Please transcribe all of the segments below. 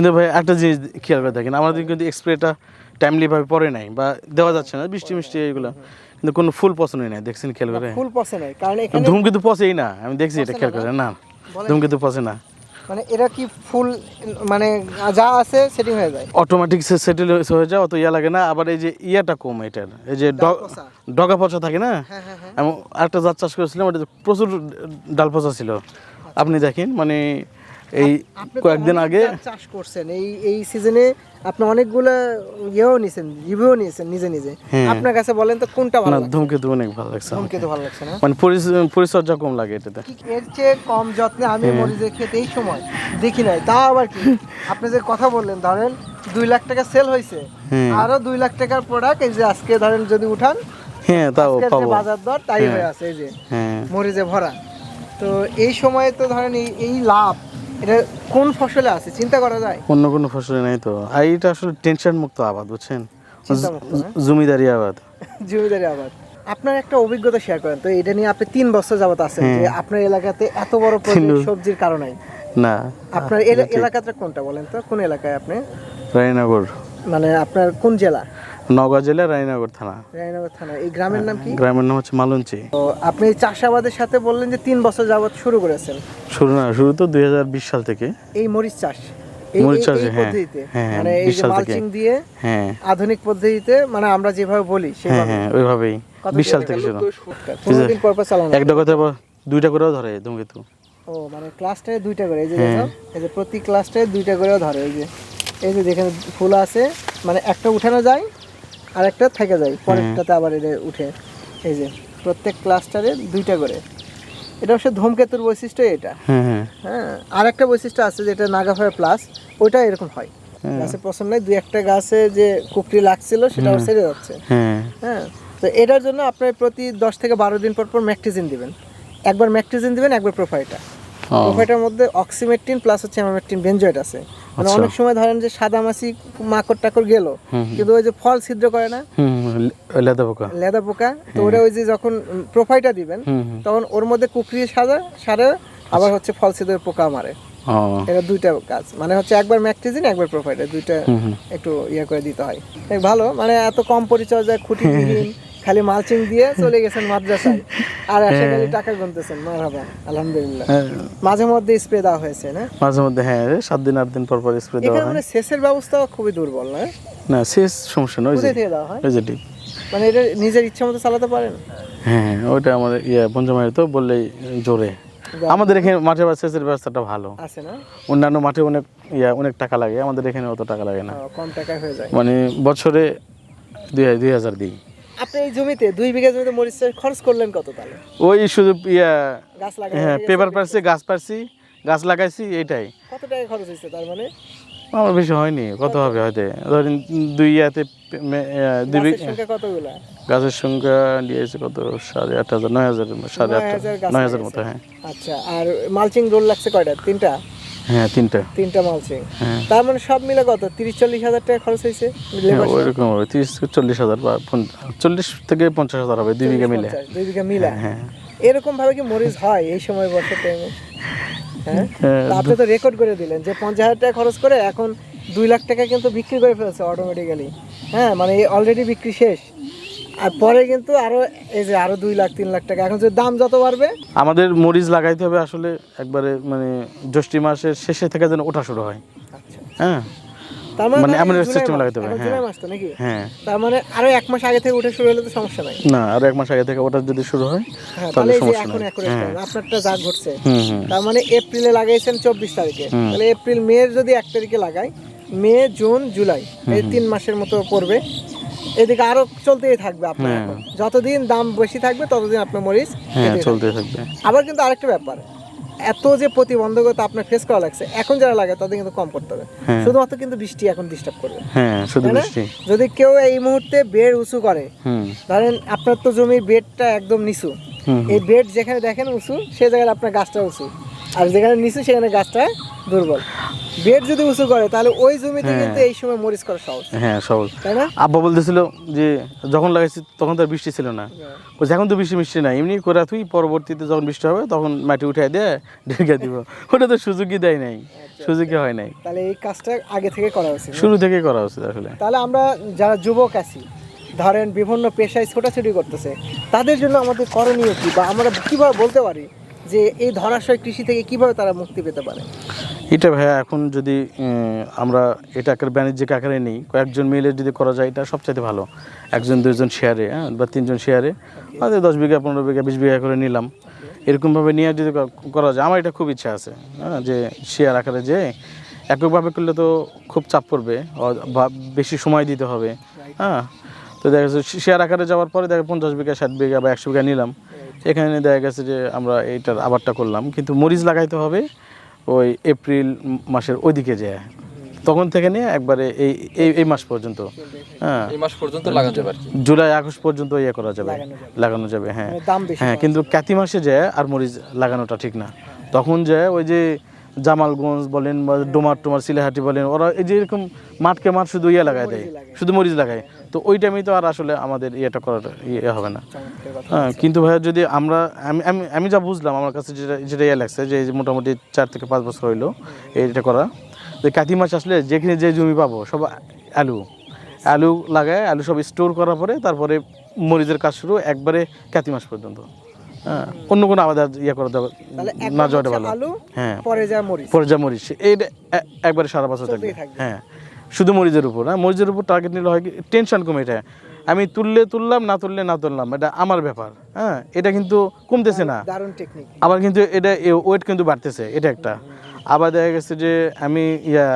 কিন্তু ভাই একটা জিনিস খেয়াল করে দেখেন আমাদের কিন্তু স্প্রেটা টাইমলি ভাবে পড়ে নাই বা দেওয়া যাচ্ছে না বৃষ্টি মিষ্টি এগুলো কিন্তু কোনো ফুল পছন্দই নাই দেখছেন খেয়াল করে? ফুল পচে নাই কারণ এখানে ধূম কিন্তু পচেই না আমি দেখছি এটা খেয়াল করে না ধূম কিন্তু পচে না। মানে এরা কি ফুল মানে যা আছে সেটিং হয়ে যায়? অটোমেটিক সেটেল হয়ে যায় অত ইয়া লাগে না আবার এই যে ইয়াটা কম এটার এই যে ডগা পচা থাকে না? হ্যাঁ হ্যাঁ হ্যাঁ। এবং আরেকটা জাত চাষ করেছিলাম ওটা প্রচুর ডাল পচা ছিল। আপনি দেখেন মানে এই কয়েকদিন আগে চাষ করছেন। এই এই সিজনে আপনি অনেকগুলো ইয়েও নিয়েছেন রিভিউ নিয়েছেন নিজে নিজে। হ্যাঁ। আপনার কাছে বলেন তো কোনটা ভালো না লাগছে? ধূমকেতু অনেক ভালো লাগছে। ধূমকেতু ভালো লাগছে না? মানে পরিচ- পরিচর্যা কম লাগে এটাতে। এর চেয়ে কম যত্নে আমি হ্যাঁ। মরিচের খেতে এই সময় দেখি নাই। তাও আবার কি? আপনি যে কথা বললেন ধরেন দুই লাখ টাকা সেল হয়েছে হ্যাঁ। আরও দুই লাখ টাকার প্রোডাক্ট এই যে আজকে ধরেন যদি উঠান হ্যাঁ তাও পাবো। বাজার দর তাই হ্যাঁ। আছে এই যে হ্যাঁ। মরিচে ভরা। তো এই সময়ে তো ধরেন এই এই লাভ এটা কোন ফসলে আছে? চিন্তা করা যায়? অন্য কোনো ফসলে নাই তো। আর এটা আসলে টেনশন মুক্ত আবাদ বুঝছেন? হ্যাঁ? জমিদারি আবাদ। জমিদারি আবাদ। আপনার একটা অভিজ্ঞতা শেয়ার করেন। তো এটা নিয়ে আপনি তিন বছর যাবত আছেন যে হ্যাঁ। আপনার এলাকাতে এত বড় সবজির কারণে না। আপনার এলা- এলাকাটা কোনটা বলেন তো? কোন এলাকায় আপনি? রায়নগর। মানে আপনার কোন জেলা? নওগাঁ জেলা রায়নগর থানা। রায়নগর থানা। এই গ্রামের নাম কি? গ্রামের নাম হচ্ছে মালঞ্চি। তো আপনি চাষাবাদের সাথে বললেন যে তিন বছর যাবত শুরু করেছেন। শুরু না শুরু তো দুই সাল থেকে। এই মরিচ চাষ। মরিচ চাষ, হ্যাঁ, মানে এই 20 যে সাল থেকে। মালচিং দিয়ে হ্যাঁ। আধুনিক পদ্ধতিতে মানে আমরা যেভাবে বলি হ্যাঁ সেভাবে। হ্যাঁ ওইভাবেই বিশ সাল থেকে শুরু। পনেরো পর পর চালানো একটা কথা দুইটা করেও ধরে ধূমকেতু। ও মানে দুইটা করে। এই যে। দেখো এই যে প্রতি ক্লাস্টারে দুইটা করেও ধরে। এই যে এই যে যেখানে ফুল আছে। মানে একটা উঠানো যায় আর একটা থেকে যায় পরেরটাতে আবার এটা উঠে। এই যে প্রত্যেক ক্লাস্টারে দুইটা করে। এটা হচ্ছে ধূমকেতুর বৈশিষ্ট্য এটা। হ্যাঁ আর একটা বৈশিষ্ট্য আছে যেটা নাগাফায়ার প্লাস ওইটা এরকম হয়। গাছে পছন্দ নাই দুই একটা গাছে যে কুকরি লাগছিল সেটা সেরে যাচ্ছে। হ্যাঁ হ্যাঁ তো এটার জন্য আপনার প্রতি দশ থেকে বারো দিন পর পর ম্যাকটিজিন দিবেন। একবার ম্যাকটিজিন দিবেন একবার প্রোফাইটা। প্রোফাইটার মধ্যে অক্সিমেট্রিন প্লাস হচ্ছে অ্যামামেট্রিন বেঞ্জয়েড আছে। মানে আচ্ছা। অনেক সময় ধরেন যে সাদা মাছি মাকড় টাকড় গেল কিন্তু ওই যে ফল ছিদ্র করে না? লেদা পোকা। লেদা পোকা তো ওটা ওই যে যখন প্রোফাইটা দিবেন তখন ওর মধ্যে কুকরি সাদা সারে আবার হচ্ছে ফল ছিদ্র পোকা মারে। এটা দুইটা কাজ মানে হচ্ছে একবার ম্যাকটিজিন একবার প্রোফাইটার দুইটা একটু ইয়ে করে দিতে হয়। ভালো মানে এত কম পরিচর্যায় খুঁটিবিহীন খালি মালচিং দিয়ে চলে গেছেন মাদ্রাসায়। আর এসে খালি টাকা গুনতেছেন মারহাবা আলহামদুলিল্লাহ। হ্যাঁ, মাঝে মধ্যে স্প্রে দেওয়া হয়েছে না? মাঝে মধ্যে হ্যাঁ সাত দিন আট দিন পর পর স্প্রে দেওয়া হয়। মানে সেচের ব্যবস্থাও খুবই দুর্বল না? না শেষ সমস্যা নয় ওই যে হয়? মানে এটা নিজের ইচ্ছা মতো চালাতে পারেন? হ্যাঁ হ্যাঁ, ওইটা আমাদের ইয়ে পঞ্চমায়ের তো বললেই জোরে। আমাদের এখানে মাঠে বা সেচের ব্যবস্থাটা ভালো। আছে না? অন্যান্য মাঠে অনেক ইয়া অনেক টাকা লাগে আমাদের এখানে অত টাকা লাগে না। কম টাকায় হয়ে যায়। মানে বছরে দুই দুই হাজার দিই। আপনি এই জমিতে দুই বিঘা জমিতে মরিচ চাষ খরচ করলেন কত তাহলে? ওই শুধু ইয়া গাছ লাগা হ্যাঁ পেপার পারছি গাছ পারছি গাছ লাগাইছি এইটাই কত টাকা খরচ হয়েছে তার মানে? আমার বেশি হয়নি কত হবে হয়তো? ধরেন দুই ইয়াতে ইয়া, দুই বিঘা সংখ্যা কতগুলা? গাছের সংখ্যা দিয়েছে কত? সাড়ে আট হাজার নয় হাজার সাড়ে আট হাজার নয় হাজার মতো হ্যাঁ। আচ্ছা আর মালচিং রোল লাগছে কয়টা? তিনটা? হ্যাঁ তিনটা। তিনটা মালচিং হ্যাঁ। তার মানে সব মিলে কত? তিরিশ চল্লিশ হাজার টাকা খরচ হয়েছে হ্যাঁ, ওইরকম হবে। তিরিশ চল্লিশ হাজার বা চল্লিশ থেকে পঞ্চাশ হাজার হবে দুই বিঘা মিলে। দুই বিঘা মিলা। হ্যাঁ এরকম ভাবে কি মরিচ হয় এই সময় বর্ষার টাইমে হ্যাঁ? হ্যাঁ, আপনি তো রেকর্ড করে দিলেন যে পঞ্চাশ হাজার টাকা খরচ করে এখন দুই লাখ টাকা কিন্তু বিক্রি করে ফেলছে অটোমেটিক্যালি হ্যাঁ মানে অলরেডি বিক্রি শেষ। আর পরে কিন্তু আরও এই যে আরও দুই লাখ তিন লাখ টাকা। এখন যে দাম যত বাড়বে আমাদের মরিচ লাগাইতে হবে আসলে একবারে মানে জ্যৈষ্ঠ মাসের শেষে থেকে যেন ওঠা শুরু হয়। আচ্ছা। হ্যাঁ? মানে মানে এমন জুলাই লাগাতে হবে, হ্যাঁ। হ্যাঁ। তার মানে আরও এক মাস আগে থেকে উঠে শুরু হলে তো সমস্যা নাই। না আর এক মাস আগে থেকে ওটা যদি শুরু হয় হ্যাঁ তাহলে সমস্যা নেই। আপনারটা যা ঘটছে। তার মানে এপ্রিলে লাগাইছেন চব্বিশ তারিখে। তাহলে এপ্রিল মে যদি এক তারিখে লাগাই মে জুন জুলাই এই তিন মাসের মতো পড়বে। এদিকে আরও চলতেই থাকবে আপনার হ্যাঁ। এখন। যতদিন দাম বেশি থাকবে ততদিন আপনার মরিচ হ্যাঁ খেতেই চলতে থাকবে। থাকবে। আবার কিন্তু আরেকটা ব্যাপার এত যে প্রতিবন্ধকতা আপনার ফেস করা লাগছে এখন যারা লাগে তাদের কিন্তু কম করতে হবে। হ্যাঁ। শুধুমাত্র কিন্তু বৃষ্টি এখন ডিস্টার্ব করবে। হ্যাঁ শুধু তাই না? বৃষ্টি। যদি কেউ এই মুহূর্তে বেড উঁচু করে হুম। ধরেন আপনার তো জমির বেডটা একদম নিচু। হুম এই বেড যেখানে দেখেন উঁচু সে জায়গায় আপনার গাছটা উঁচু। আর যেখানে নিচু সেখানে গাছটা দুর্বল। বেড যদি উঁচু করে তাহলে ওই জমিতে কিন্তু এই সময় মরিচ করা সহজ। হ্যাঁ সহজ। তাই না? আব্বা বলতেছিল যে যখন লাগাইছি তখন তো বৃষ্টি ছিল না। বলছে এখন তো বৃষ্টি মিষ্টি না এমনি করে তুই পরবর্তীতে যখন বৃষ্টি হবে তখন মাটি উঠে দিয়ে ঢেকে দিব। ওটা তো সুযোগই দেয় নাই। সুযোগই হয় নাই। তাহলে এই কাজটা আগে থেকে করা উচিত শুরু থেকেই করা উচিত আসলে। তাহলে আমরা যারা যুবক আছি ধরেন বিভিন্ন পেশায় ছোটাছুটি করতেছে তাদের জন্য আমাদের করণীয় কি? বা আমরা কীভাবে বলতে পারি যে এই ধরাশয় কৃষি থেকে কীভাবে তারা মুক্তি পেতে পারে? এটা ভাইয়া এখন যদি আমরা এটা আকার বাণিজ্যিক আকারে নিই, কয়েকজন মিলে যদি করা যায়, এটা সবচাইতে ভালো। একজন দুজন শেয়ারে হ্যাঁ বা তিনজন শেয়ারে হয়তো দশ বিঘা, পনেরো বিঘা, বিশ বিঘা করে নিলাম। এরকমভাবে নিয়ে যদি করা যায়, আমার এটা খুব ইচ্ছা আছে হ্যাঁ যে শেয়ার আকারে যে এককভাবে করলে তো খুব চাপ পড়বে বা বেশি সময় দিতে হবে হ্যাঁ। তো দেখা যাচ্ছে শেয়ার আকারে যাওয়ার পরে দেখা পঞ্চাশ বিঘা, ষাট বিঘা বা একশো বিঘা নিলাম। এখানে দেখা গেছে যে আমরা এইটার আবারটা করলাম। কিন্তু মরিচ লাগাইতে হবে ওই এপ্রিল মাসের ওইদিকে যায়। তখন থেকে নিয়ে একবারে এই এই এই মাস পর্যন্ত। হ্যাঁ। এই মাস পর্যন্ত লাগানো যাবে আর কি। জুলাই আগস্ট পর্যন্ত ইয়ে করা যাবে। লাগানো যাবে। হ্যাঁ। মানে দাম বেশি হ্যাঁ কিন্তু কাতি মাসে যে আর মরিচ লাগানোটা ঠিক না। তখন যে ওই যে জামালগঞ্জ বলেন বা ডোমার টোমার সিলেহাটি বলেন ওরা এই যে এরকম মাঠকে মাঠ শুধু ইয়ে লাগায় দেয় শুধু মরিচ লাগায়। তো ওই টাইমেই তো আর আসলে আমাদের ইয়েটা করার ইয়ে হবে না। হ্যাঁ কিন্তু ভাইয়া যদি আমরা আমি আমি আমি যা বুঝলাম আমার কাছে যেটা যেটা ইয়ে লাগছে যে এই যে মোটামুটি চার থেকে পাঁচ বছর হইল এইটা করা। যে কাতি মাছ আসলে যেখানে যে জমি পাবো সব আলু। আলু লাগায় আলু সব স্টোর করার পরে তারপরে মরিচের কাজ শুরু একবারে কাতি মাস পর্যন্ত। অন্য কোনো আলাদা ইয়ে করা যাবে না হচ্ছে ভালো। হ্যাঁ। পরে যা মরিচ। পরে যা মরিচ। এইটা একবারে সারা বছর থাকবে। হ্যাঁ। শুধু মরিচের উপর হ্যাঁ? মরিচের উপর টার্গেট নিলে হয় টেনশন কমে এটা আমি তুললে তুললাম না তুললে না তুললাম এটা আমার ব্যাপার। হ্যাঁ? এটা কিন্তু কমতেছে না। আবার কিন্তু এটা ওয়েট কিন্তু বাড়তেছে এটা একটা। আবার দেখা গেছে যে আমি ইয়া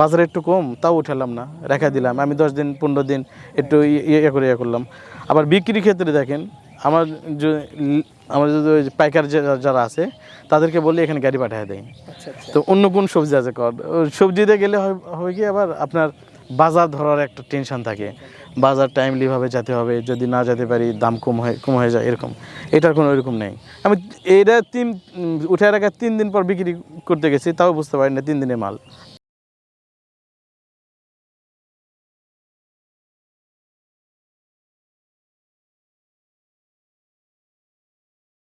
বাজারে একটু কম তাও উঠালাম না রেখা দিলাম। আমি দশ দিন পনেরো দিন একটু ইয়ে ইয়ে করে ইয়ে করলাম। আবার বিক্রির ক্ষেত্রে দেখেন আমার যে আমার যদি ওই যে পাইকার যারা আছে তাদেরকে বলে এখানে গাড়ি পাঠিয়ে দেয়। আচ্ছা আচ্ছা। তো অন্য কোন সবজি আছে কর? সবজিতে গেলে হয় কি আবার আপনার বাজার ধরার একটা টেনশন থাকে। বাজার টাইমলিভাবে যেতে হবে যদি না যেতে পারি দাম কম হয়ে কম হয়ে যায় এরকম। এটার কোনো এরকম নেই। আমি এটা তিন উঠে রাখার তিন দিন পর বিক্রি করতে গেছি তাও বুঝতে পারি না তিন দিনের মাল।